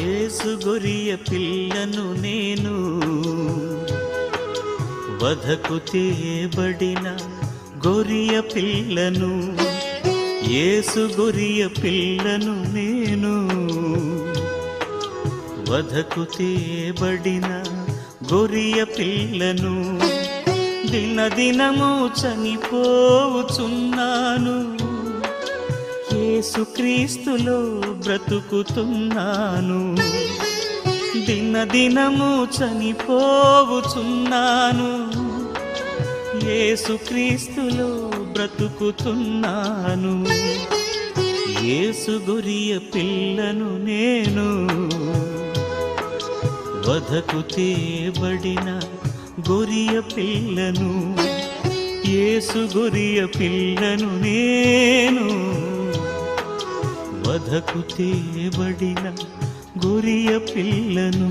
ఏసు గొరియ పిల్లను నేను వధకు తేబడిన గొరియ పిల్లను ఏసు గొరియ పిల్లను నేను వధకు తేబడిన గొరియ పిల్లను. దినదినము చనిపోవుచున్నాను. యేసుక్రీస్తులో బ్రతుకుతున్నాను. దినదినము చనిపోవుచున్నాను. యేసుక్రీస్తులో బ్రతుకుతున్నాను. యేసు గొరియ పిల్లను నేను వధకు తేబడిన గొరియ పిల్లను ఏసు గొరియ పిల్లను నేను బాధకు తేబడిన గొరియ పిల్లను